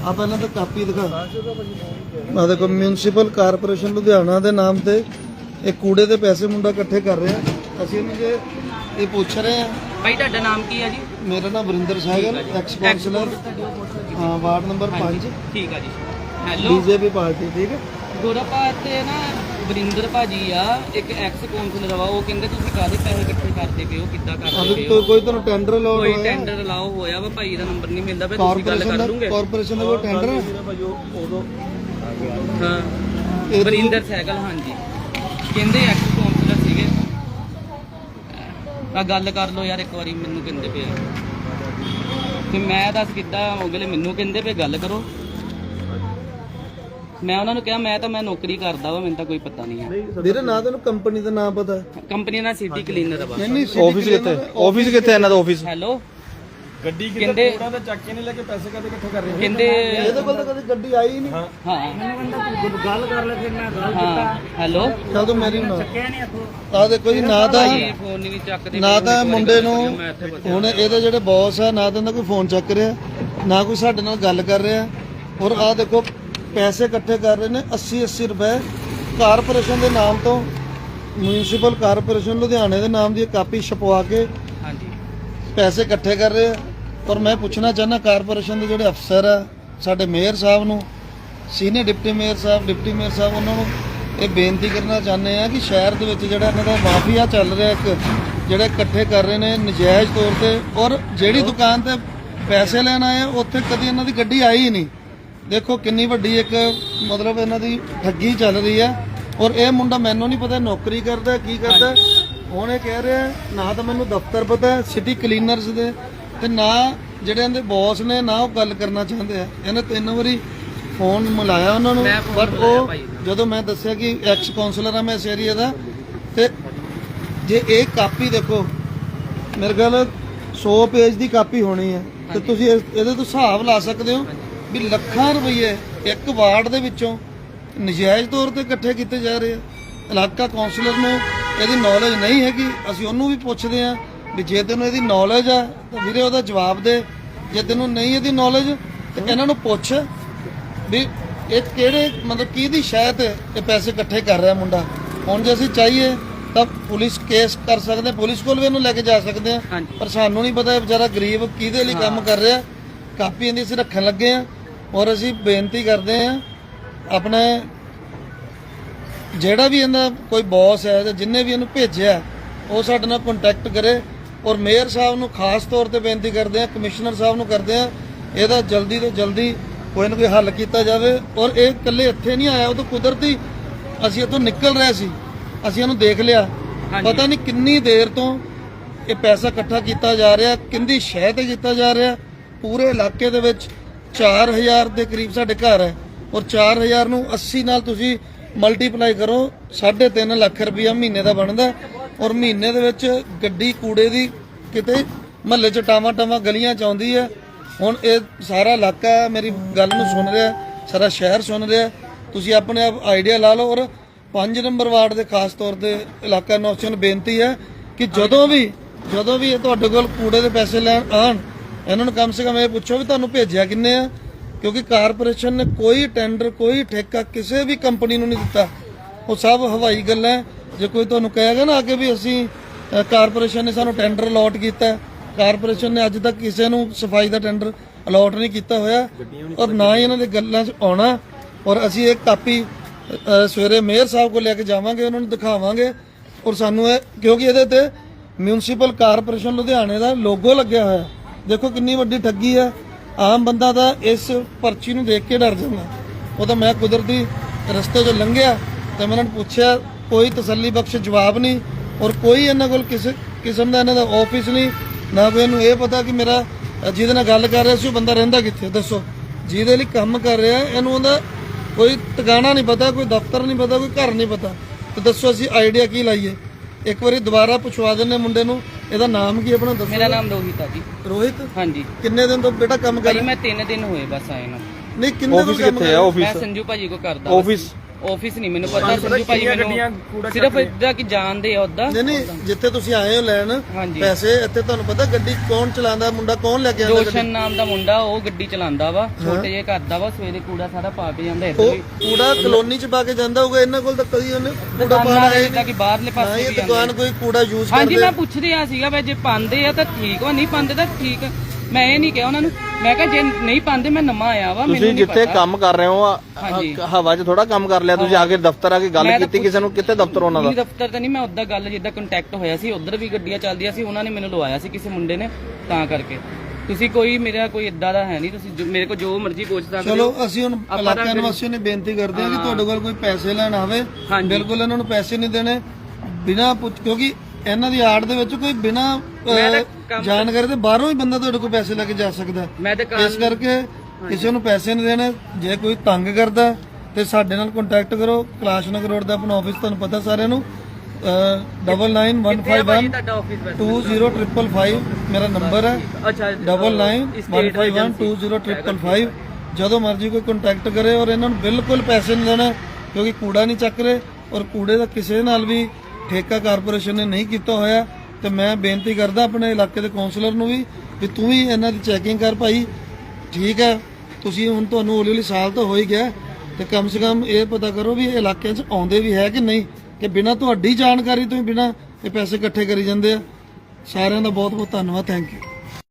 ਆ ਪਹਿਲਾਂ ਤਾਂ ਕਾਪੀ ਦਿਖਾ। ਆ ਦੇਖੋ ਮਿਊਨਿਸਪਲ ਕਾਰਪੋਰੇਸ਼ਨ ਲੁਧਿਆਣਾ ਦੇ ਨਾਮ ਤੇ ਇਹ ਕੂੜੇ ਦੇ ਪੈਸੇ ਮੁੰਡਾ ਇਕੱਠੇ ਕਰ ਰਿਹਾ। ਅਸੀਂ ਇਹਨੂੰ ਜੇ ਇਹ ਪੁੱਛ ਰਹੇ ਆ ਭਾਈ ਤੁਹਾਡਾ ਨਾਮ ਕੀ ਹੈ ਜੀ? ਮੇਰਾ ਨਾਮ ਵਰਿੰਦਰ ਸਹਿਗਲ ਐਕਸ ਕਾਉਂਸਲਰ ਹਾਂ ਵਾਰਡ ਨੰਬਰ 5 ਠੀਕ ਆ ਜੀ। ਹੈਲੋ ਬੀਜੇਪੀ ਪਾਰਟੀ ਠੀਕ ਹੈ? ਗੋਰਾਪਾਤ ਤੇ ਨਾ ਵਰਿੰਦਰ ਭਾਜੀ ਆ ਇੱਕ ਐਕਸ ਕਾਉਂਸਲਰ ਵਾ ਉਹ ਕਹਿੰਦੇ ਤੁਸੀਂ ਕਾਹਦੇ ਪੈਸੇ ਇਕੱਠੇ ਕਰਦੇ ਹੋ ਕਿੱਦਾਂ ਕਰਦੇ ਅਭੀ ਪਏ ਕੋਈ ਹੋ? ਕੋਈ ਤੁਹਾਨੂੰ ਟੈਂਡਰ ਲਾਉਣ ਕੋਈ ਹੋਇਆ? ਟੈਂਡਰ ਲਾਓ ਹੋਇਆ ਵਾ ਭਾਈ ਦਾ ਨੰਬਰ ਨਹੀਂ ਮਿਲਦਾ ਪਿਆ ਤੁਸੀਂ ਗੱਲ ਕਾਰਪੋਰੇਸ਼ਨ ਕਰ ਦਾ ਲੂਗੇ ਕਾਰਪੋਰੇਸ਼ਨ ਦਾ ਕੋਈ ਟੈਂਡਰ ਹੈ? ਹਾਂ। ਇਹ ਵਰਿੰਦਰ ਸਹਿਗਲ ਹਾਂਜੀ। ਕਹਿੰਦੇ ਐਕਸ ਕਾਉਂਸਲਰ ਸੀਗੇ। ਆ ਗੱਲ ਕਰ ਲਓ ਯਾਰ ਇੱਕ ਵਾਰੀ ਮੈਨੂੰ ਕਹਿੰਦੇ ਪਏ ਆ। ਤੇ ਮੈਂ ਦੱਸ ਕਿੱਦਾਂ ਅਗਲੇ ਮੈਨੂੰ ਕਹਿੰਦੇ ਪਏ ਗੱਲ ਕਰੋ। ਮੈਂ ਉਹਨਾਂ ਨੂੰ ਕਿਹਾ ਮੈਂ ਤਾਂ ਮੈਂ ਨੌਕਰੀ ਕਰਦਾ ਵਾ ਮੈਨੂੰ ਤਾਂ ਕੋਈ ਪਤਾ ਨਹੀਂ ਹੈ ਵੀਰੇ ਨਾ ਤੈਨੂੰ ਕੰਪਨੀ ਦਾ ਨਾਮ ਪਤਾ। ਹੈ? ਕੰਪਨੀ ਦਾ ਸਿਟੀ ਕਲੀਨਰ ਵਾ ਨਹੀਂ ਨਹੀਂ ਆਫਿਸ ਕਿੱਥੇ? ਆਫਿਸ ਕਿੱਥੇ ਇਹਨਾਂ ਦਾ ਆਫਿਸ ਹੈਲੋ ਗੱਡੀ ਕਿਤੇ ਕਹਿੰਦੇ ਕੋੜਾ ਦਾ ਚੱਕ ਕੇ ਨਹੀਂ ਲੈ ਕੇ ਪੈਸੇ ਕਦੇ ਇਕੱਠੇ ਕਰ ਰਹੇ? ਕਹਿੰਦੇ ਇਹਦੇ ਕੋਲ ਤਾਂ ਕਦੀ ਗੱਡੀ ਆਈ ਹੀ ਨਹੀਂ। ਹਾਂ। ਗੱਲ ਕਰ ਲੈ ਫਿਰ ਮੈਂ ਗੱਲ ਹਾਂ। ਹੈਲੋ ਚੱਲ ਤੂੰ ਮੇਰੀ ਨਾ ਆ ਦੇਖੋ ਜੀ ਨਾ ਤਾਂ ਭਾਈ ਫੋਨ ਨਹੀਂ ਚੱਕਦੇ ਨਾ ਤਾਂ ਮੁੰਡੇ ਨੂੰ ਮੈਂ ਇੱਥੇ ਬਚਿਆ। ਹੁਣ ਇਹਦੇ ਜਿਹੜੇ ਬੌਸ ਆ ਨਾ ਤਾਂ ਇਹਦਾ ਕੋਈ ਫੋਨ ਚੱਕ ਰਿਹਾ ਨਾ ਕੋਈ ਸਾਡੇ ਨਾਲ ਗੱਲ ਕਰ ਰਿਹਾ। ਔਰ ਆ ਦੇਖੋ ਪੈਸੇ ਇਕੱਠੇ ਕਰ ਰਹੇ ਨੇ 80 80 ਰੁਪਏ ਕਾਰਪੋਰੇਸ਼ਨ ਦੇ ਨਾਮ ਤੋਂ ਮਿਊਨਿਸਪਲ ਕਾਰਪੋਰੇਸ਼ਨ ਲੁਧਿਆਣੇ ਦੇ ਨਾਮ ਦੀ ਕਾਪੀ ਛਪਵਾ ਕੇ ਹਾਂਜੀ। ਪੈਸੇ ਇਕੱਠੇ ਕਰ ਰਹੇ ਆ। ਔਰ ਮੈਂ ਪੁੱਛਣਾ ਚਾਹੁੰਦਾ ਕਾਰਪੋਰੇਸ਼ਨ ਦੇ ਜਿਹੜੇ ਅਫਸਰ ਆ ਸਾਡੇ ਮੇਅਰ ਸਾਹਿਬ ਨੂੰ ਸੀਨੀਅਰ ਡਿਪਟੀ ਮੇਅਰ ਸਾਹਿਬ ਡਿਪਟੀ ਮੇਅਰ ਸਾਹਿਬ ਉਹਨਾਂ ਨੂੰ ਇਹ ਬੇਨਤੀ ਕਰਨਾ ਚਾਹੁੰਦੇ ਆ ਕਿ ਸ਼ਹਿਰ ਦੇ ਵਿੱਚ ਜਿਹੜਾ ਇਹਨਾਂ ਦਾ ਮਾਫੀਆ ਚੱਲ ਰਿਹਾ ਇੱਕ ਜਿਹੜੇ ਇਕੱਠੇ ਕਰ ਰਹੇ ਨੇ ਨਜਾਇਜ਼ ਤੌਰ ਤੇ ਔਰ ਜਿਹੜੀ ਦੁਕਾਨ ਤੇ ਪੈਸੇ ਲੈਣ ਆਏ ਉੱਥੇ ਕਦੀ ਇਹਨਾਂ ਦੀ ਗੱਡੀ ਆਈ ਹੀ ਨਹੀਂ। ਦੇਖੋ ਕਿੰਨੀ ਵੱਡੀ ਇੱਕ ਮਤਲਬ ਇਹਨਾਂ ਦੀ ਠੱਗੀ ਚੱਲ ਰਹੀ ਹੈ। ਔਰ ਇਹ ਮੁੰਡਾ ਮੈਨੂੰ ਨਹੀਂ ਪਤਾ ਨੌਕਰੀ ਕਰਦਾ ਕੀ ਕਰਦਾ। ਹੁਣ ਇਹ ਕਹਿ ਰਿਹਾ ਨਾ ਤਾਂ ਮੈਨੂੰ ਦਫ਼ਤਰ ਪਤਾ ਸਿਟੀ ਕਲੀਨਰਸ ਦੇ। ਤੇ ਨਾ ਜਿਹੜੇ ਇਹਦੇ ਬੌਸ ਨੇ ਨਾ ਉਹ ਗੱਲ ਕਰਨਾ ਚਾਹੁੰਦੇ ਆ। ਇਹਨੇ ਤਿੰਨ ਵਾਰੀ ਫੋਨ ਮਿਲਾਇਆ ਉਹਨਾਂ ਨੂੰ। ਬਟ ਉਹ। ਜਦੋਂ ਮੈਂ ਦੱਸਿਆ ਕਿ ਐਕਸ ਕਾਉਂਸਲਰ ਆ ਮੈਂ ਇਸ ਏਰੀਆ ਦਾ ਤੇ ਜੇ ਇਹ ਕਾਪੀ ਦੇਖੋ ਮੇਰੇ ਖਿਆਲ 100 ਪੇਜ ਦੀ ਕਾਪੀ ਹੋਣੀ ਹੈ। ਤੇ ਤੁਸੀਂ ਇਹਦੇ ਤੋਂ ਹਿਸਾਬ ਲਾ ਸਕਦੇ ਹੋ ਵੀ ਲੱਖਾਂ ਰੁਪਏ ਇੱਕ ਵਾਰਡ ਦੇ ਵਿੱਚੋਂ ਨਜਾਇਜ਼ ਤੌਰ ਤੇ ਇਕੱਠੇ ਕੀਤੇ ਜਾ ਰਹੇ ਆ। ਇਲਾਕਾ ਕਾਉਂਸਲਰ ਨੂੰ ਇਹਦੀ ਨੌਲੇਜ ਨਹੀਂ ਹੈਗੀ ਅਸੀਂ ਉਹਨੂੰ ਵੀ ਪੁੱਛਦੇ ਆ ਵੀ ਜੇ ਤੈਨੂੰ ਇਹਦੀ ਨੌਲੇਜ ਆ ਤਾਂ ਵੀਰੇ ਉਹਦਾ ਜਵਾਬ ਦੇ। ਜੇ ਤੈਨੂੰ ਨਹੀਂ ਇਹਦੀ ਨੌਲੇਜ ਤੇ ਇਹਨਾਂ ਨੂੰ ਪੁੱਛ ਵੀ ਇਹ ਕਿਹੜੇ ਮਤਲਬ ਕਿਹਦੀ ਸ਼ਾਇਦ ਇਹ ਪੈਸੇ ਇਕੱਠੇ ਕਰ ਰਿਹਾ ਮੁੰਡਾ। ਹੁਣ ਜੇ ਅਸੀਂ ਚਾਹੀਏ ਤਾਂ ਪੁਲਿਸ ਕੇਸ ਕਰ ਸਕਦੇ ਪੁਲਿਸ ਕੋਲ ਵੀ ਇਹਨੂੰ ਲੈ ਕੇ ਜਾ ਸਕਦੇ ਆ। ਪਰ ਸਾਨੂੰ ਨਹੀਂ ਪਤਾ ਇਹ ਵਿਚਾਰਾ ਗਰੀਬ ਕਿਹਦੇ ਲਈ ਕੰਮ ਕਰ ਰਿਹਾ। ਕਾਪੀ ਇਹਦੀ ਅਸੀਂ ਰੱਖਣ ਲੱਗੇ ਆ ਔਰ ਅਸੀਂ ਬੇਨਤੀ ਕਰਦੇ ਆ ਆਪਣੇ ਜਿਹੜਾ ਵੀ ਇਹਦਾ ਕੋਈ ਬੌਸ ਹੈ ਜਾਂ ਜਿੰਨੇ ਵੀ ਇਹਨੂੰ ਭੇਜਿਆ ਉਹ ਸਾਡੇ ਨਾਲ ਕੰਟੈਕਟ ਕਰੇ। ਔਰ ਮੇਅਰ ਸਾਹਿਬ ਨੂੰ ਖਾਸ ਤੌਰ ਤੇ ਬੇਨਤੀ ਕਰਦੇ ਆ ਕਮਿਸ਼ਨਰ ਸਾਹਿਬ ਨੂੰ ਕਰਦੇ ਆ ਇਹਦਾ ਜਲਦੀ ਤੋਂ ਜਲਦੀ ਕੋਈ ਨਾ ਕੋਈ ਹੱਲ ਕੀਤਾ ਜਾਵੇ। ਔਰ ਇਹ ਇਕੱਲੇ ਇੱਥੇ ਨਹੀਂ ਆਇਆ ਉਹ ਤਾਂ ਕੁਦਰਤੀ ਅਸੀਂ ਇੱਥੋਂ ਨਿਕਲ ਰਹੇ ਸੀ ਅਸੀਂ ਇਹਨੂੰ ਦੇਖ ਲਿਆ। ਪਤਾ ਨਹੀਂ ਕਿੰਨੀ ਦੇਰ ਤੋਂ ਇਹ ਪੈਸਾ ਇਕੱਠਾ ਕੀਤਾ ਜਾ ਰਿਹਾ ਕਿੰਦੀ ਸ਼ਹਿ ਤੇ ਕੀਤਾ ਜਾ ਰਿਹਾ ਪੂਰੇ ਇਲਾਕੇ ਦੇ ਵਿੱਚ 4000 ਦੇ ਕਰੀਬ ਸਾਡੇ ਘਰ ਹੈ ਔਰ 4000 ਨੂੰ 80 ਨਾਲ ਤੁਸੀਂ ਮਲਟੀਪਲਾਈ ਕਰੋ 3.5 ਲੱਖ ਰੁਪਇਆ ਮਹੀਨੇ ਦਾ ਬਣਦਾ ਔਰ ਮਹੀਨੇ ਦੇ ਵਿੱਚ ਗੱਡੀ, ਕੂੜੇ ਦੀ ਕਿਤੇ ਮਹੱਲੇ ਚ ਟਾਵਾਂ ਟਾਵਾਂ ਗਲੀਆਂ ਚ ਆਉਂਦੀ ਹੈ। ਹੁਣ ਇਹ ਸਾਰਾ ਇਲਾਕਾ ਮੇਰੀ ਗੱਲ ਨੂੰ ਸੁਣ ਰਿਹਾ ਸਾਰਾ ਸ਼ਹਿਰ ਸੁਣ ਰਿਹਾ ਤੁਸੀਂ ਆਪਣੇ ਆਪ ਆਈਡੀਆ ਲਾ ਲਓ ਔਰ 5 ਨੰਬਰ ਵਾਰਡ ਦੇ ਖਾਸ ਤੌਰ ਤੇ ਇਲਾਕਾ ਨਿਵਾਸੀਆਂ ਨੂੰ ਬੇਨਤੀ ਹੈ ਕਿ ਜਦੋਂ ਵੀ ਜਦੋਂ ਵੀ ਇਹ ਤੁਹਾਡੇ ਕੋਲ ਕੂੜੇ ਦੇ ਪੈਸੇ ਲੈਣ ਆਣ ਇਹਨਾਂ ਨੂੰ ਕਮ ਸੇ ਕਮ ਇਹ ਪੁੱਛੋ ਵੀ ਤੁਹਾਨੂੰ ਭੇਜਿਆ ਕਿੰਨੇ ਆ? ਕਿਉਂਕਿ ਕਾਰਪੋਰੇਸ਼ਨ ਨੇ ਕੋਈ ਟੈਂਡਰ ਕੋਈ ਠੇਕਾ ਕਿਸੇ ਵੀ ਕੰਪਨੀ ਨੂੰ ਨਹੀਂ ਦਿੱਤਾ। ਉਹ ਸਭ ਹਵਾਈ ਗੱਲਾਂ ਹੈ। ਜੇ ਕੋਈ ਤੁਹਾਨੂੰ ਕਹੇਗਾ ਨਾ ਅੱਗੇ ਵੀ ਅਸੀਂ ਕਾਰਪੋਰੇਸ਼ਨ ਨੇ ਸਾਨੂੰ ਟੈਂਡਰ ਅਲਾਟ ਕੀਤਾ। ਕਾਰਪੋਰੇਸ਼ਨ ਨੇ ਅੱਜ ਤੱਕ ਕਿਸੇ ਨੂੰ ਸਫ਼ਾਈ ਦਾ ਟੈਂਡਰ ਅਲਾਟ ਨਹੀਂ ਕੀਤਾ ਹੋਇਆ। ਔਰ ਨਾ ਹੀ ਇਹਨਾਂ ਦੇ ਗੱਲਾਂ 'ਚ ਆਉਣਾ। ਔਰ ਅਸੀਂ ਇਹ ਕਾਪੀ ਸਵੇਰੇ ਮੇਅਰ ਸਾਹਿਬ ਕੋਲ ਲੈ ਕੇ ਜਾਵਾਂਗੇ ਉਹਨਾਂ ਨੂੰ ਦਿਖਾਵਾਂਗੇ। ਔਰ ਸਾਨੂੰ ਇਹ ਕਿਉਂਕਿ ਇਹਦੇ ਤੇ ਮਿਊਨਿਸਪਲ ਕਾਰਪੋਰੇਸ਼ਨ ਲੁਧਿਆਣੇ ਦਾ ਲੋਗੋ ਲੱਗਿਆ ਹੋਇਆ। ਦੇਖੋ ਕਿੰਨੀ ਵੱਡੀ ਠੱਗੀ ਹੈ ਆਮ ਬੰਦਾ ਤਾਂ ਇਸ ਪਰਚੀ ਨੂੰ ਦੇਖ ਕੇ ਡਰ ਜਾਂਦਾ। ਉਹ ਤਾਂ ਮੈਂ ਕੁਦਰਤੀ ਰਸਤੇ 'ਚੋਂ ਲੰਘਿਆ ਤੇ ਮੈਂ ਉਹਨਾਂ ਨੂੰ ਪੁੱਛਿਆ, ਕੋਈ ਤਸੱਲੀ ਬਖਸ਼ ਜਵਾਬ ਨਹੀਂ ਔਰ ਕੋਈ ਇਹਨਾਂ ਕੋਲ ਕਿਸੇ ਕਿਸਮ ਦਾ ਇਹਨਾਂ ਦਾ ਆਫਿਸ ਨਹੀਂ। ਨਾ ਕੋਈ ਇਹਨੂੰ ਇਹ ਪਤਾ ਕਿ ਮੇਰਾ ਜਿਹਦੇ ਨਾਲ ਗੱਲ ਕਰ ਰਿਹਾ ਸੀ, ਉਹ ਬੰਦਾ ਰਹਿੰਦਾ ਕਿੱਥੇ? ਦੱਸੋ। ਜਿਹਦੇ ਲਈ ਕੰਮ ਕਰ ਰਿਹਾ, ਇਹਨੂੰ ਉਹਦਾ ਕੋਈ ਟਿਕਾਣਾ ਨਹੀਂ ਪਤਾ, ਕੋਈ ਦਫ਼ਤਰ ਨਹੀਂ ਪਤਾ, ਕੋਈ ਘਰ ਨਹੀਂ ਪਤਾ। ਤੇ ਦੱਸੋ ਅਸੀਂ ਆਈਡੀਆ ਕੀ ਲਾਈਏ? ਇੱਕ ਵਾਰੀ ਦੁਬਾਰਾ ਪੁੱਛਵਾ ਦਿੰਨੇ ਮੁੰਡੇ ਨੂੰ ਇਹਦਾ ਨਾਮ ਕੀ ਆਪਣਾ ਦੱਸੋ ਮੇਰਾ ਨਾਮ ਰੋਹਿਤ ਆ ਜੀ। ਰੋਹਿਤ? ਹਾਂਜੀ। ਕਿੰਨੇ ਦਿਨ ਤੋਂ ਬੇਟਾ ਕੰਮ ਕਰ ਭਾਈ ਮੈਂ 3 ਦਿਨ ਹੋਏ ਬਸ ਆਏ ਨੂੰ। ਨਹੀਂ ਕਿੰਨੇ ਆਫਿਸ ਦਿਨ ਕੰਮ ਕਿੱਥੇ ਹੈ ਮੈਂ ਆਫਿਸ ਸੰਜੂ ਭਾਜੀ ਕੋ ਕਰਦਾ ਆਫਿਸ ਆਫਿਸ ਨਹੀਂ ਮੈਨੂੰ ਪਤਾ ਤੁਹਾਨੂੰ ਪਤਾ ਸੰਜੂ ਭਾਜੀ ਕਿੰਨੀਆਂ ਗੱਡੀਆਂ ਮੈਨੂੰ ਸਿਰਫ ਚੱਕ ਰਹੀਆਂ? ਇਦਾਂ ਕਿ ਜਾਣਦੇ ਆ ਉਦਾਂ ਨਹੀਂ ਨਹੀਂ ਜਿੱਥੇ ਤੁਸੀਂ ਆਏ ਹੋ ਲੈਣ ਹਾਂਜੀ। ਪੈਸੇ ਇੱਥੇ ਤੁਹਾਨੂੰ ਪਤਾ ਗੱਡੀ ਕੌਣ ਚਲਾਉਂਦਾ ਮੁੰਡਾ ਕੌਣ ਲੈ ਕੇ ਆਉਂਦਾ ਜੋਸ਼ਨ ਨਾਮ ਦਾ ਮੁੰਡਾ ਉਹ ਗੱਡੀ ਚਲਾਉਂਦਾ ਵਾ ਛੋਟੇ ਜਿਹੇ ਘਰ ਦਾ ਵਾ ਸਵੇਰੇ ਕੂੜਾ ਸਾਰਾ ਪਾ ਕੇ ਜਾਂਦਾ ਉਹ ਵੀ ਕੂੜਾ ਕਲੋਨੀ ਚ ਪਾ ਕੇ ਜਾਂਦਾ ਹੋਊਗਾ ਇਹਨਾਂ ਕੋਲ ਤਾਂ ਕਦੀ ਉਹਨੇ ਕੂੜਾ ਦੁਕਾਨਾਂ ਪਾਣਾ ਦੇ ਹੈ ਜਿੱਦਾਂ ਕਿ ਬਾਹਰਲੇ ਹਾਂ ਪਾਸੇ ਇਹ ਵੀ ਦੁਕਾਨ ਕੋਈ ਕੂੜਾ ਯੂਜ਼ ਹਾਂਜੀ ਕਰਦੇ ਮੈਂ ਪੁੱਛ ਰਿਹਾ ਸੀਗਾ ਵੀ ਜੇ ਪਾਉਂਦੇ ਆ ਤਾਂ ਠੀਕ ਵਾ ਨਹੀਂ ਪਾਉਂਦੇ ਤਾਂ ਠੀਕ ਆ। ਮੈਂ ਇਹ ਨਹੀਂ ਕਿਹਾ ਉਹਨਾਂ ਨੂੰ ਮੈਂ ਕਿਹਾ ਜੇ ਨਹੀਂ ਪਾਉਂਦੇ ਮੈਂ ਨਵਾਂ ਆਇਆ ਵਾ ਮੈਨੂੰ ਤੁਸੀਂ ਨਹੀਂ ਜਿੱਥੇ ਪਤਾ ਕੰਮ ਕਰ ਰਹੇ ਹੋ ਆ- ਹਾਂਜੀ। ਆ- ਹਵਾ 'ਚ ਥੋੜਾ ਕੰਮ ਕਰ ਲਿਆ ਤੁਸੀਂ ਆ ਕੇ ਦਫ਼ਤਰ ਆ ਕੇ ਗੱਲ ਮੈਂ ਤਾਂ ਕੀਤੀ ਕਿਸੇ ਨੂੰ ਕਿੱਥੇ ਦਫ਼ਤਰ ਉਹਨਾਂ ਦਾ ਨਹੀਂ ਦਫ਼ਤਰ ਤਾਂ ਨਹੀਂ ਮੈਂ ਉਦਾਂ ਗੱਲ ਜਿੱਦਾਂ ਕੰਟੈਕਟ ਹੋਇਆ ਸੀ ਉਧਰ ਵੀ ਗੱਡੀਆਂ ਚੱਲਦੀਆਂ ਸੀ ਉਹਨਾਂ ਨੇ ਮੈਨੂੰ ਲਵਾਇਆ ਸੀ ਕਿਸੇ ਮੁੰਡੇ ਨੇ ਤਾਂ ਕਰਕੇ ਤੁਸੀਂ ਕੋਈ ਮੇਰਾ ਕੋਈ ਇਦਾਂ ਦਾ ਹੈ ਨਹੀਂ ਤੁਸੀਂ ਜੋ- ਮੇਰੇ ਕੋਲ ਜੋ ਮਰਜ਼ੀ ਪੁੱਛ ਸਕਦੇ ਹੋ। ਚਲੋ ਅਸੀਂ ਹੁਣ ਆਪਾਂ ਇਲਾਕਾ ਤਾਂ ਨਿਵਾਸੀਆਂ ਨੇ ਬੇਨਤੀ ਕਰਦੇ ਹਾਂ ਕਿ ਤੁਹਾਡੇ ਕੋਲ ਕੋਈ ਪੈਸੇ ਲੈਣ ਆਵੇ ਹਾਂਜੀ। ਬਿਲਕੁਲ ਇਹਨਾਂ ਨੂੰ ਪੈਸੇ ਨਹੀਂ ਦੇਣੇ ਬਿਨਾਂ ਪੁੱਛ ਕਿਉਂਕਿ ਇਹਨਾਂ ਦੀ ਆੜ ਦੇ ਵਿੱਚ ਕੋਈ ਬਿਨਾਂ ਮੈਂ ਤਾਂ ਅਹ, ਕੰਮ- ਜਾਣਕਾਰੀ ਦੇ ਬਾਹਰੋਂ ਹੀ ਬੰਦਾ ਤੁਹਾਡੇ ਕੋਲ ਪੈਸੇ ਲੈ ਕੇ ਜਾ ਸਕਦਾ ਹੈ। ਮੈਂ ਤਾਂ ਇਸ ਕਰਕੇ ਕਿਸੇ ਨੂੰ ਪੈਸੇ ਨਹੀਂ ਦੇਣੇ ਜੇ ਕੋਈ ਤੰਗ ਕਰਦਾ ਤੇ ਸਾਡੇ ਨਾਲ ਕੰਟੈਕਟ ਕਰੋ ਕਲਾਸ਼ ਨਗਰ ਰੋਡ ਦਾ ਆਪਣਾ ਆਫਿਸ ਤੁਹਾਨੂੰ ਪਤਾ ਸਾਰਿਆਂ ਨੂੰ ਕਿੱਥੇ ਆ ਭਾਜੀ ਤੁਹਾਡਾ ਆਫਿਸ ਵੈਸੇ? ਮੇਰਾ ਨੰਬਰ ਹੈ ਅੱਛਾ ਡਬਲ state agency। ਫਾਈਵ ਜਦੋਂ ਮਰਜ਼ੀ ਕੋਈ ਕੰਟੈਕਟ ਕਰੇ ਔਰ ਇਹਨਾਂ ਨੂੰ ਬਿਲਕੁਲ ਪੈਸੇ ਨਹੀਂ ਦੇਣਾ ਕਿਉਂਕਿ ਕੂੜਾ ਨਹੀਂ ਚੱਕ ਰਹੇ ਔਰ ਕੂੜੇ ਦਾ ਕਿਸੇ ਨਾਲ ਵੀ ਠੇਕਾ ਕਾਰਪੋਰੇਸ਼ਨ ਨੇ ਨਹੀਂ ਕੀਤਾ ਹੋਇਆ ਤੇ ਮੈਂ ਬੇਨਤੀ ਕਰਦਾ ਆਪਣੇ ਇਲਾਕੇ ਦੇ ਕਾਉਂਸਲਰ ਨੂੰ ਵੀ ਵੀ ਤੂੰ ਵੀ ਇਹਨਾਂ ਦੀ ਚੈਕਿੰਗ ਕਰ ਭਾਈ। ਠੀਕ ਹੈ, ਤੁਸੀਂ ਹੁਣ ਤੁਹਾਨੂੰ ਹੌਲੀ ਹੌਲੀ ਸਾਲ ਤਾਂ ਹੋ ਹੀ ਗਿਆ ਤੇ ਕਮ ਸੇ ਕਮ ਇਹ ਪਤਾ ਕਰੋ ਵੀ ਇਹ ਇਲਾਕਿਆਂ 'ਚ ਆਉਂਦੇ ਵੀ ਹੈ ਕਿ ਨਹੀਂ ਕਿ ਬਿਨਾਂ ਤੁਹਾਡੀ ਜਾਣਕਾਰੀ ਤੋਂ ਹੀ ਬਿਨਾਂ ਇਹ ਪੈਸੇ ਇਕੱਠੇ ਕਰੀ ਜਾਂਦੇ ਆ। ਸਾਰਿਆਂ ਦਾ ਬਹੁਤ ਬਹੁਤ ਧੰਨਵਾਦ ਥੈਂਕ ਯੂ